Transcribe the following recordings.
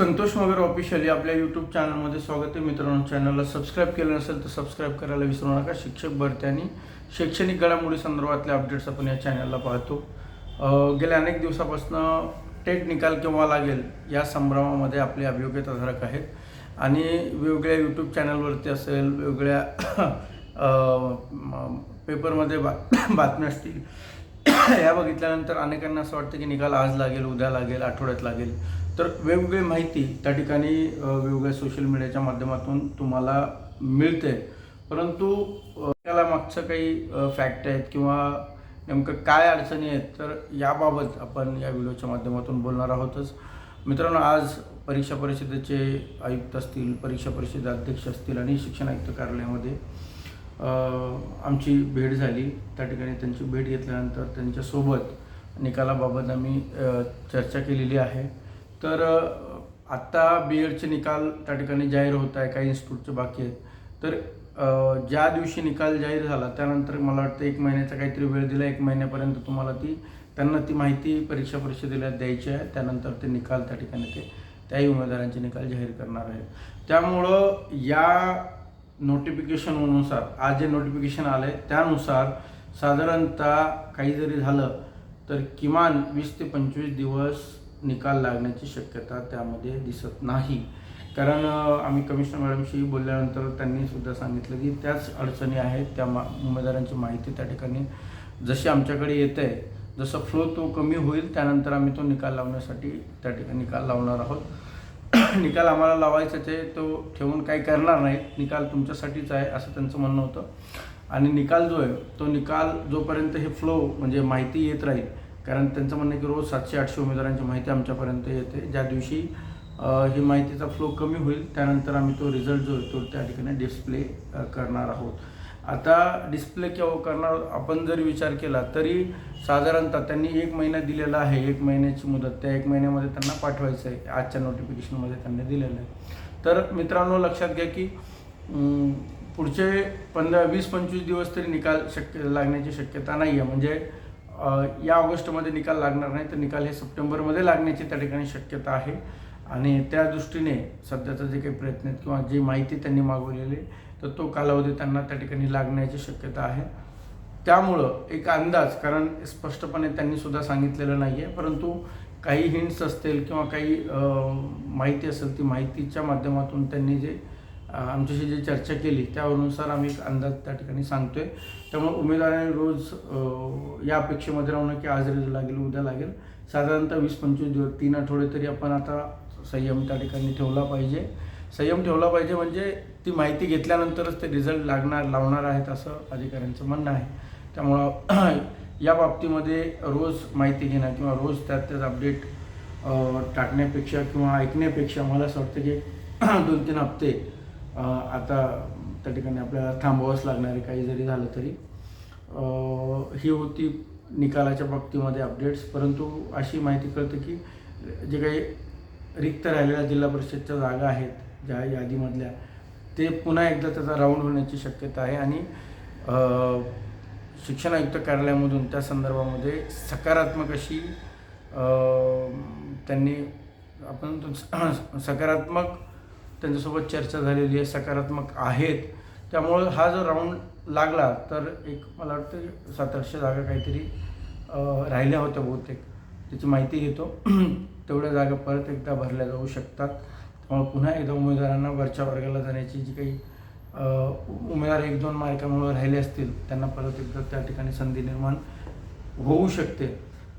Santosh Magar officially आपल्या YouTube चॅनलमध्ये स्वागत आहे. मित्रांनो चॅनलला सबस्क्राईब केलं नसेल तर सबस्क्राईब करायला विसरू नका. शिक्षक भरती आणि शैक्षणिक घडामोडी संदर्भातले अपडेट्स आपण या चॅनलला पाहतो. गेल्या अनेक दिवसापासून टेट निकाल केव्हा लागेल या संभ्रमामध्ये आपले अभियोग्यताधारक आहेत. आणि वेगवेगळ्या यूट्यूब चॅनलवरती असेल वेगवेगळ्या पेपरमध्ये बा बातम्या असतील या बघितल्यानंतर अनेकांना असं वाटतं की निकाल आज लागेल उद्या लागेल आठवड्यात लागेल. तर वेगवेगळी माहिती त्या ठिकाणी वेगवेगळ्या सोशल मीडियाच्या माध्यमातून तुम्हाला मिळते. परंतु त्याला मागचं काही फॅक्ट आहेत किंवा नेमकं काय अडचणी आहेत तर याबाबत आपण या व्हिडिओच्या माध्यमातून बोलणार आहोतच. मित्रांनो आज परीक्षा परिषदेचे आयुक्त असतील परीक्षा परिषद अध्यक्ष असतील आणि शिक्षण आयुक्त कार्यालयामध्ये आमची भेट झाली. त्या ठिकाणी त्यांची भेट घेतल्यानंतर त्यांच्यासोबत निकालाबाबत आम्ही चर्चा केलेली आहे. तर आत्ता बी एडचे निकाल त्या ठिकाणी जाहीर होत आहे काही इन्स्टिट्यूटचे बाकी आहेत. तर ज्या दिवशी निकाल जाहीर झाला त्यानंतर मला वाटतं एक महिन्याचा काहीतरी वेळ दिला एक महिन्यापर्यंत तुम्हाला ती त्यांना ती माहिती परीक्षा परिषदेला द्यायची आहे. त्यानंतर ते निकाल त्या ठिकाणी ते त्याही उमेदवारांचे निकाल जाहीर करणार आहेत. त्यामुळं या नोटिफिकेशननुसार आज जे नोटिफिकेशन आलं आहे त्यानुसार साधारणतः काही जरी झालं तर किमान वीस ते पंचवीस दिवस निकाल लागण्याची शक्यता त्यामध्ये दिसत नाही. कारण आम्ही कमिशनर मॅडमशी बोलल्यानंतर त्यांनी सुद्धा सांगितलं की त्याच अडचणी आहेत त्या मा उमेदवारांची माहिती त्या ठिकाणी जशी आमच्याकडे येते आहे जसं फ्लो तो कमी होईल त्यानंतर आम्ही तो निकाल लावण्यासाठी त्या ठिकाणी निकाल लावणार आहोत. निकाल आम्हाला लावायचाच आहे तो ठेवून काही करणार नाही. निकाल तुमच्यासाठीच आहे असं त्यांचं म्हणणं होतं. आणि निकाल जो आहे तो निकाल जोपर्यंत हे फ्लो म्हणजे माहिती येत राहील कारण त्यांचं म्हणणं आहे की रोज सातशे आठशे उमेदवारांची माहिती आमच्यापर्यंत येते. ज्या दिवशी ही माहितीचा फ्लो कमी होईल त्यानंतर आम्ही तो रिझल्ट जो आहे तो त्या ठिकाणी डिस्प्ले करणार आहोत. आता डिस्प्ले केव्हा करणार आपण जर विचार केला तरी साधारणतः त्यांनी एक महिना दिलेला आहे एक महिन्याची मुदत. त्या एक महिन्यामध्ये त्यांना पाठवायचं आहे. आजच्या नोटिफिकेशनमध्ये त्यांनी दिलेलं आहे. तर मित्रांनो लक्षात घ्या की पुढचे पंधरा वीस पंचवीस दिवस तरी निकाल शक्य लागण्याची शक्यता नाही आहे म्हणजे या ऑगस्टमध्ये निकाल लागणार नाही तर निकाल हे सप्टेंबरमध्ये लागण्याची त्या ठिकाणी शक्यता आहे. आणि त्या दृष्टीने सध्याचा जे काही प्रयत्न आहेत किंवा जी माहिती त्यांनी मागवलेली आहे, तर तो कालावधी त्यांना त्या ठिकाणी लागण्याची शक्यता आहे. त्यामुळं एक अंदाज कारण स्पष्टपणे त्यांनी सुद्धा सांगितलेलं नाही आहे परंतु काही हिंट्स असतील किंवा काही माहिती असेल ती माहितीच्या माध्यमातून त्यांनी जे आमच्याशी जी चर्चा केली त्यानुसार आम्ही एक अंदाज त्या ठिकाणी सांगतोय. त्यामुळे उमेदवारांनी रोज या अपेक्षेमध्ये राहून की आज रिझल्ट लागेल उद्या लागेल. साधारणतः वीस पंचवीस दिवस तीन आठवडे तरी आपण आता संयम त्या ठिकाणी ठेवला पाहिजे. संयम ठेवला पाहिजे म्हणजे ती माहिती घेतल्यानंतरच ते रिझल्ट लागणार लावणार आहेत असं अधिकाऱ्यांचं म्हणणं आहे. त्यामुळं या बाबतीमध्ये रोज माहिती घेणं किंवा रोज त्यात त्यात अपडेट टाकण्यापेक्षा किंवा ऐकण्यापेक्षा मला असं वाटतं की दोन तीन हप्ते आता त्या ठिकाणी आपल्याला थांबावंच लागणार आहे काही जरी झालं तरी. ही होती निकालाच्या बाबतीमध्ये अपडेट्स परंतु अशी माहिती कळते की जे काही रिक्त राहिलेल्या जिल्हा परिषदच्या जागा आहेत ज्या यादीमधल्या ते पुन्हा एकदा त्याचा राऊंड होण्याची शक्यता आहे आणि शिक्षण आयुक्त कार्यालयामधून त्या संदर्भामध्ये सकारात्मक अशी त्यांनी आपण सकारात्मक त्यांच्यासोबत चर्चा झालेली आहे सकारात्मक आहेत. त्यामुळं हा जर राऊंड लागला तर एक मला वाटतं सात आठशे जागा काहीतरी राहिल्या होत्या बहुतेक. त्याची माहिती घेतो. तेवढ्या जागा परत एकदा भरल्या जाऊ शकतात. पुन्हा एकदा उमेदवारांना वरच्या वर्गाला जाण्याची जी काही उमेदवार एक दोन मार्कामुळे राहिले असतील त्यांना परत एकदा त्या ठिकाणी संधी निर्माण होऊ शकते.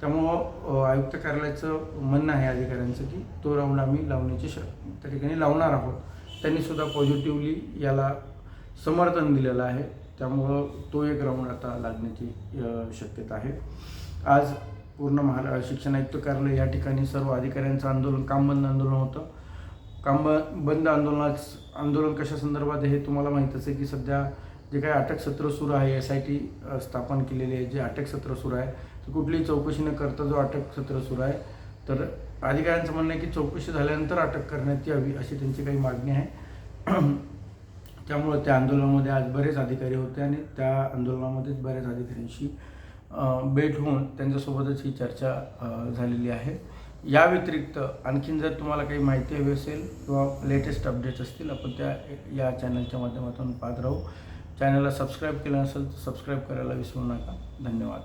त्यामुळं आयुक्त कार्यालयाचं म्हणणं आहे अधिकाऱ्यांचं की तो राऊंड आम्ही लावण्याची श त्या ठिकाणी लावणार आहोत. त्यांनी सुद्धा पॉझिटिव्हली याला समर्थन दिलेलं आहे. त्यामुळं तो एक राऊंड आता लागण्याची शक्यता आहे. आज पूर्ण महारा शिक्षण आयुक्त कार्यालय या ठिकाणी सर्व अधिकाऱ्यांचं आंदोलन काम बंद आंदोलन होतं. काम बंद आंदोलनात आंदोलन कशा संदर्भात हे तुम्हाला माहीतच आहे की सध्या जे काही अटक सत्र सुरू आहे एस आय टी स्थापन केलेली आहे जे अटक सत्र सुरू आहे तर कुठलीही चौकशी न करता जो अटक सत्र सुरू आहे तर अधिकाऱ्यांचं म्हणणं आहे की चौकशी झाल्यानंतर अटक करण्यात यावी अशी त्यांची काही मागणी आहे. त्यामुळं त्या आंदोलनामध्ये आज बरेच अधिकारी होते आणि त्या आंदोलनामध्येच बऱ्याच अधिकाऱ्यांशी भेट होऊन त्यांच्यासोबतच ही चर्चा झालेली आहे. या व्यतिरिक्त आणखीन जर तुम्हाला काही माहिती हवी असेल किंवा लेटेस्ट अपडेट्स असतील आपण त्या या चॅनलच्या माध्यमातून पाहत राहू. चॅनलला सबस्क्राईब केलं नसेल तर सबस्क्राईब करायला विसरू नका. धन्यवाद.